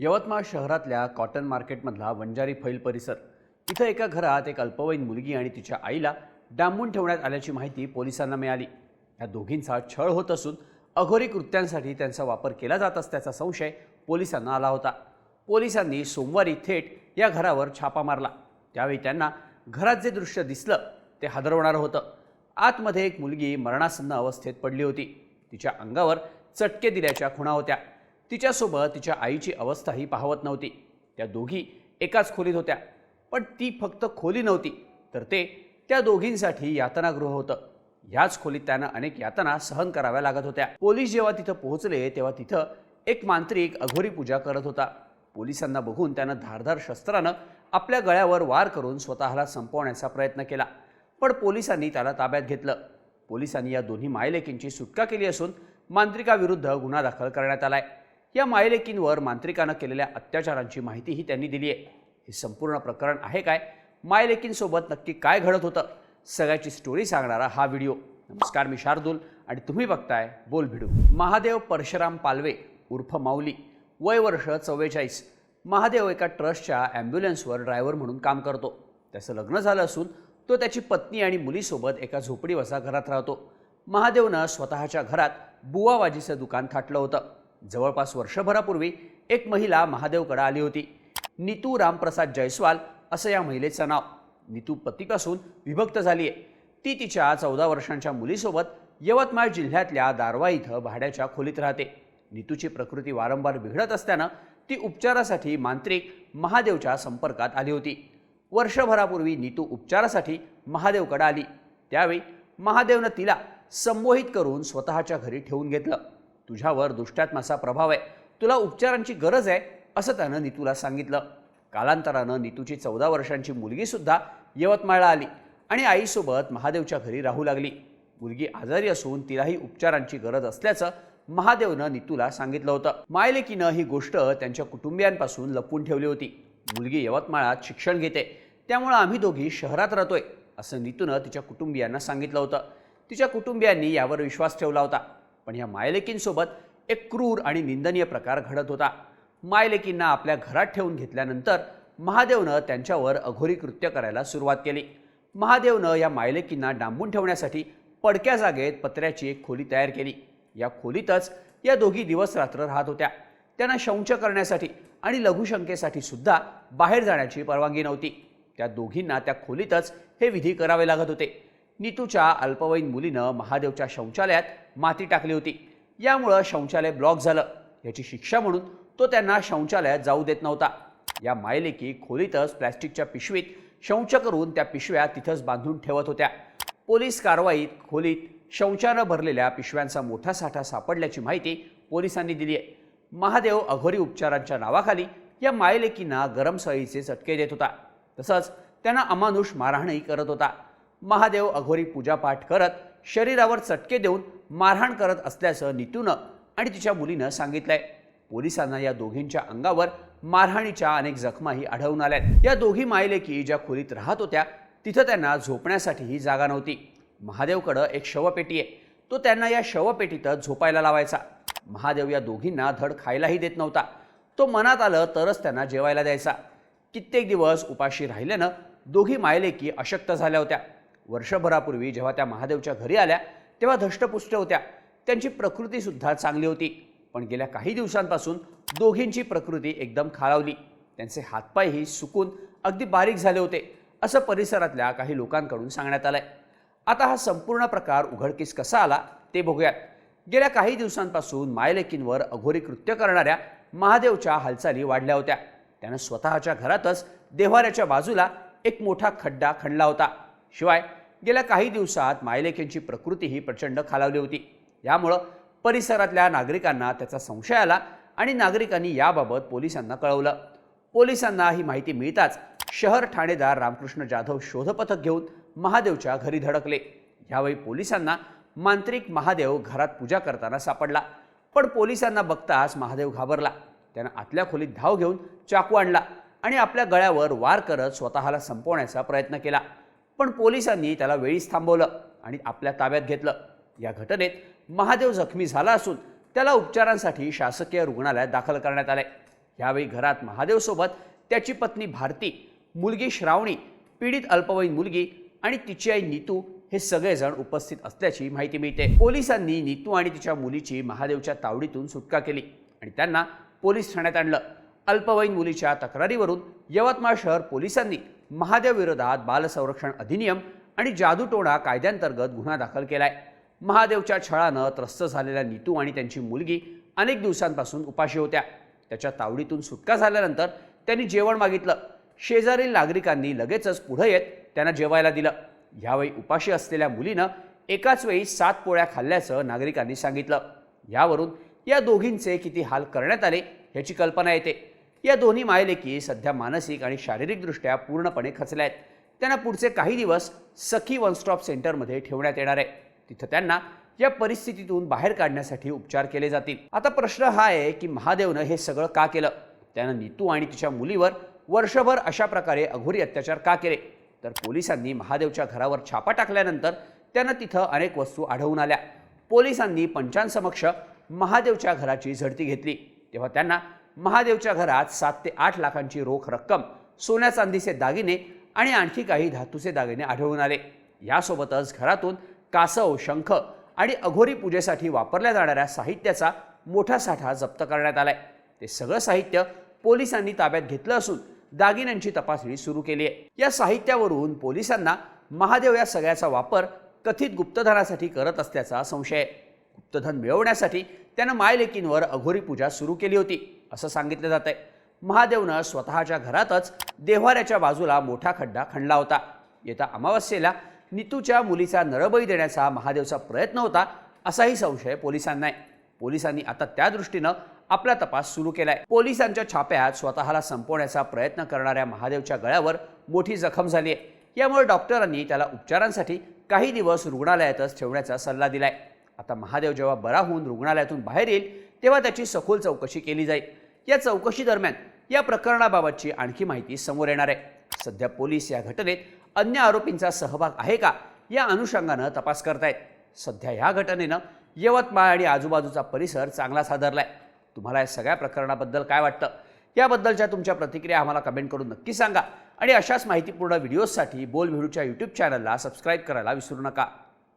यवतमाळ शहरातल्या कॉटन मार्केटमधला वंजारी फैल परिसर. इथं एका घरात एक अल्पवयीन मुलगी आणि तिच्या आईला डांबून ठेवण्यात आल्याची माहिती पोलिसांना मिळाली. या दोघींचा छळ होत असून अघोरी कृत्यांसाठी त्यांचा वापर केला जात असल्याचा संशय पोलिसांना आला होता. पोलिसांनी सोमवारी थेट या घरावर छापा मारला. त्यावेळी त्यांना घरात जे दृश्य दिसलं ते हादरवणारं होतं. आतमध्ये एक मुलगी मरणासन्न अवस्थेत पडली होती. तिच्या अंगावर चटके दिल्याच्या खुणा होत्या. तिच्यासोबत तिच्या आईची अवस्थाही पाहवत नव्हती. त्या दोघी एकाच खोलीत होत्या. पण ती फक्त खोली नव्हती तर ते त्या दोघींसाठी यातनागृह होतं. ह्याच खोलीत त्यानं अनेक यातना सहन कराव्या लागत होत्या. पोलीस जेव्हा तिथं पोहोचले तेव्हा तिथं एक मांत्रिक अघोरी पूजा करत होता. पोलिसांना बघून त्यानं धारधार शस्त्रानं आपल्या गळ्यावर वार करून स्वतःला संपवण्याचा प्रयत्न केला. पण पोलिसांनी त्याला ताब्यात घेतलं. पोलिसांनी या दोन्ही मायलेकींची सुटका केली असून मांत्रिकाविरुद्ध गुन्हा दाखल करण्यात आला आहे या मायलेकींवर मांत्रिकानं केलेल्या अत्याचारांची माहितीही त्यांनी दिली आहे. हे संपूर्ण प्रकरण आहे काय? मायलेकींसोबत नक्की काय घडत होतं? सगळ्याची स्टोरी सांगणारा हा व्हिडिओ नमस्कार मी शार्दूल आणि तुम्ही बघताय बोल भिडू. महादेव परशुराम पालवे उर्फ माऊली. वय वर्ष चव्वेचाळीस. महादेव एका ट्रस्टच्या ॲम्ब्युलन्सवर ड्रायव्हर म्हणून काम करतो. त्याचं लग्न झालं असून तो त्याची पत्नी आणि मुलीसोबत एका झोपडीवसा घरात राहतो. महादेवनं स्वतःच्या घरात बुवाबाजीचं दुकान थाटलं होतं. जवळपास वर्षभरापूर्वी एक महिला महादेवकडे आली होती. नीतू रामप्रसाद जयस्वाल असं या महिलेचं नाव. नीतू पतीपासून विभक्त झाली आहे ती तिच्या चौदा वर्षांच्या मुलीसोबत यवतमाळ जिल्ह्यातल्या दारवा इथं भाड्याच्या खोलीत राहते. नीतूची प्रकृती वारंवार बिघडत असल्यानं ती उपचारासाठी मांत्रिक महादेवच्या संपर्कात आली होती. वर्षभरापूर्वी नीतू उपचारासाठी महादेवकडे आली. त्यावेळी महादेवनं तिला संमोहित करून स्वतःच्या घरी ठेवून घेतलं. तुझ्यावर दुष्टात्माचा प्रभाव आहे. तुला उपचारांची गरज आहे असं त्यानं नीतूला सांगितलं. कालांतरानं नीतूची चौदा वर्षांची मुलगीसुद्धा यवतमाळला आली आणि आईसोबत महादेवच्या घरी राहू लागली. मुलगी आजारी असून तिलाही उपचारांची गरज असल्याचं महादेवनं नीतूला सांगितलं होतं. मायलेकीनं ही गोष्ट त्यांच्या कुटुंबियांपासून लपवून ठेवली होती. मुलगी यवतमाळात शिक्षण घेते. त्यामुळं आम्ही दोघी शहरात राहतोय असं नीतूनं तिच्या कुटुंबियांना सांगितलं होतं. तिच्या कुटुंबियांनी यावर विश्वास ठेवला होता. पण या मायलेकींसोबत एक क्रूर आणि निंदनीय प्रकार घडत होता. मायलेकींना आपल्या घरात ठेवून घेतल्यानंतर महादेवनं त्यांच्यावर अघोरी कृत्य करायला सुरुवात केली. महादेवनं या मायलेकींना डांबून ठेवण्यासाठी पडक्या जागेत पत्र्याची एक खोली तयार केली. या खोलीतच या दोघी दिवस रात्र राहत होत्या. त्यांना शौच करण्यासाठी आणि लघुशंकेसाठी सुद्धा बाहेर जाण्याची परवानगी नव्हती. त्या दोघींना त्या खोलीतच हे विधी करावे लागत होते. नीतूच्या अल्पवयीन मुलीनं महादेवच्या शौचालयात माती टाकली होती. यामुळं शौचालय ब्लॉक झालं. याची शिक्षा म्हणून तो त्यांना शौचालयात जाऊ देत नव्हता. या मायलेकी खोलीतच प्लॅस्टिकच्या पिशवीत शौच करून त्या पिशव्या तिथंच बांधून ठेवत होत्या. पोलीस कारवाईत खोलीत शौचानं भरलेल्या पिशव्यांचा मोठा साठा सापडल्याची माहिती पोलिसांनी दिली आहे महादेव अघोरी उपचारांच्या नावाखाली या मायलेकींना गरम सळीचे चटके देत होता. तसंच त्यांना अमानुष मारहाणही करत होता. महादेव अघोरी पूजापाठ करत शरीरावर चटके देऊन मारहाण करत असल्याचं नितूनं आणि तिच्या मुलीनं सांगितलंय. पोलिसांना या दोघींच्या अंगावर मारहाणीच्या अनेक जखमाही आढळून आल्यात. या दोघी मायलेकी ज्या खोलीत राहत होत्या तिथं त्यांना झोपण्यासाठीही जागा नव्हती. महादेवकडं एक शवपेटी आहे. तो त्यांना या शवपेटीतच झोपायला लावायचा. महादेव या दोघींना धड खायलाही देत नव्हता. तो मनात आलं तरच त्यांना जेवायला द्यायचा. कित्येक दिवस उपाशी राहिल्यानं दोघी मायलेकी अशक्त झाल्या होत्या. वर्षभरापूर्वी जेव्हा त्या महादेवच्या घरी आल्या तेव्हा धष्टपुष्ट होत्या. त्यांची प्रकृतीसुद्धा चांगली होती. पण गेल्या काही दिवसांपासून दोघींची प्रकृती एकदम खालावली. त्यांचे हातपायही सुकून अगदी बारीक झाले होते असं परिसरातल्या काही लोकांकडून सांगण्यात आलंय. आता हा संपूर्ण प्रकार उघडकीस कसा आला ते बघूयात. गेल्या काही दिवसांपासून मायलेकींवर अघोरी कृत्य करणाऱ्या महादेवच्या हालचाली वाढल्या होत्या. त्यानं स्वतःच्या घरातच देव्हाऱ्याच्या बाजूला एक मोठा खड्डा खणला होता. शिवाय गेल्या काही दिवसात मायलेकींची प्रकृतीही प्रचंड खालावली होती. यामुळं परिसरातल्या नागरिकांना त्याचा संशय आला आणि नागरिकांनी याबाबत पोलिसांना कळवलं. पोलिसांना ही माहिती मिळताच शहर ठाणेदार रामकृष्ण जाधव शोधपथक घेऊन महादेवच्या घरी धडकले. यावेळी पोलिसांना मांत्रिक महादेव घरात पूजा करताना सापडला. पण पोलिसांना बघताच महादेव घाबरला. त्यानं आतल्या खोलीत धाव घेऊन चाकू आणला आणि आपल्या गळ्यावर वार करत स्वतःला संपवण्याचा प्रयत्न केला. पण पोलिसांनी त्याला वेळीच थांबवलं आणि आपल्या ताब्यात घेतलं. या घटनेत महादेव जखमी झाला असून त्याला उपचारांसाठी शासकीय रुग्णालयात दाखल करण्यात आले. यावेळी घरात महादेवसोबत त्याची पत्नी भारती मुलगी श्रावणी पीडित अल्पवयीन मुलगी आणि तिची आई नीतू हे सगळेजण उपस्थित असल्याची माहिती मिळते. पोलिसांनी नीतू आणि तिच्या मुलीची महादेवच्या तावडीतून सुटका केली आणि त्यांना पोलीस ठाण्यात आणलं. अल्पवयीन मुलीच्या तक्रारीवरून यवतमाळ शहर पोलिसांनी महादेव विरोधात बालसंरक्षण अधिनियम आणि जादूटोणा कायद्यांतर्गत गुन्हा दाखल केलाय. महादेवच्या छळानं त्रस्त झालेल्या नीतू आणि त्यांची मुलगी अनेक दिवसांपासून उपाशी होत्या. त्याच्या तावडीतून सुटका झाल्यानंतर त्यांनी जेवण मागितलं. शेजारील नागरिकांनी लगेचच पुढे येत त्यांना जेवायला दिलं. यावेळी उपाशी असलेल्या मुलीनं एकाच वेळी सात पोळ्या खाल्ल्याचं नागरिकांनी सांगितलं. यावरून या दोघींचे किती हाल करण्यात आले ह्याची कल्पना येते. या दोन्ही मायलेकी सध्या मानसिक आणि शारीरिकदृष्ट्या पूर्णपणे खचल्या आहेत. त्यांना पुढचे काही दिवस सखी वन स्टॉप सेंटरमध्ये ठेवण्यात येणार आहे. तिथं त्यांना या परिस्थितीतून बाहेर काढण्यासाठी उपचार केले जातील. आता प्रश्न हा आहे की महादेवनं हे सगळं का केलं? त्यानं नीतू आणि तिच्या मुलीवर वर्षभर अशा प्रकारे अघोरी अत्याचार का केले? तर पोलिसांनी महादेवच्या घरावर छापा टाकल्यानंतर त्यानं तिथं अनेक वस्तू आढळून आल्या. पोलिसांनी पंचांसमक्ष महादेवच्या घराची झडती घेतली. तेव्हा त्यांना महादेवच्या घरात सात ते आठ लाखांची रोख रक्कम सोन्या चांदीचे दागिने आणि आणखी काही धातूचे दागिने आढळून आले. यासोबतच घरातून कासव शंख आणि अघोरी पूजेसाठी वापरल्या जाणाऱ्या साहित्याचा मोठा साठा जप्त करण्यात आलाय. ते सगळं साहित्य पोलिसांनी ताब्यात घेतलं असून दागिन्यांची तपासणी सुरू केली आहे. या साहित्यावरून पोलिसांना महादेव या सगळ्याचा वापर कथित गुप्तधनासाठी करत असल्याचा संशय गुप्तधन मिळवण्यासाठी त्यानं मायलेकींवर अघोरी पूजा सुरू केली होती. असं सांगितलं जात आहे महादेवनं स्वतःच्या घरातच देव्हाऱ्याच्या बाजूला मोठा खड्डा खणला होता. येत्या अमावस्येला नितूच्या मुलीचा नरबळी देण्याचा महादेवचा प्रयत्न होता असाही संशय पोलिसांना आहे. पोलिसांनी आता त्या दृष्टीनं आपला तपास सुरू केलाय. पोलिसांच्या छाप्यात स्वतःला संपवण्याचा प्रयत्न करणाऱ्या महादेवच्या गळ्यावर मोठी जखम झाली आहे. यामुळे डॉक्टरांनी त्याला उपचारांसाठी काही दिवस रुग्णालयातच ठेवण्याचा सल्ला दिलाय. आता महादेव जेव्हा बरा होऊन रुग्णालयातून बाहेर येईल तेव्हा त्याची सखोल चौकशी केली जाईल. या चौकशी दरम्यान या प्रकरणाबाबतची आणखी माहिती समोर येणार आहे. सध्या पोलीस या घटनेत अन्य आरोपींचा सहभाग आहे का या अनुषंगानं तपास करतायत. सध्या ह्या घटनेनं यवतमाळ आणि आजूबाजूचा परिसर चांगलाच हादरलाय. तुम्हाला या सगळ्या प्रकरणाबद्दल काय वाटतं? याबद्दलच्या तुमच्या प्रतिक्रिया आम्हाला कमेंट करून नक्की सांगा. आणि अशाच माहितीपूर्ण व्हिडिओजसाठी बोल व्हिडिओच्या यूट्यूब चॅनलला सबस्क्राईब करायला विसरू नका.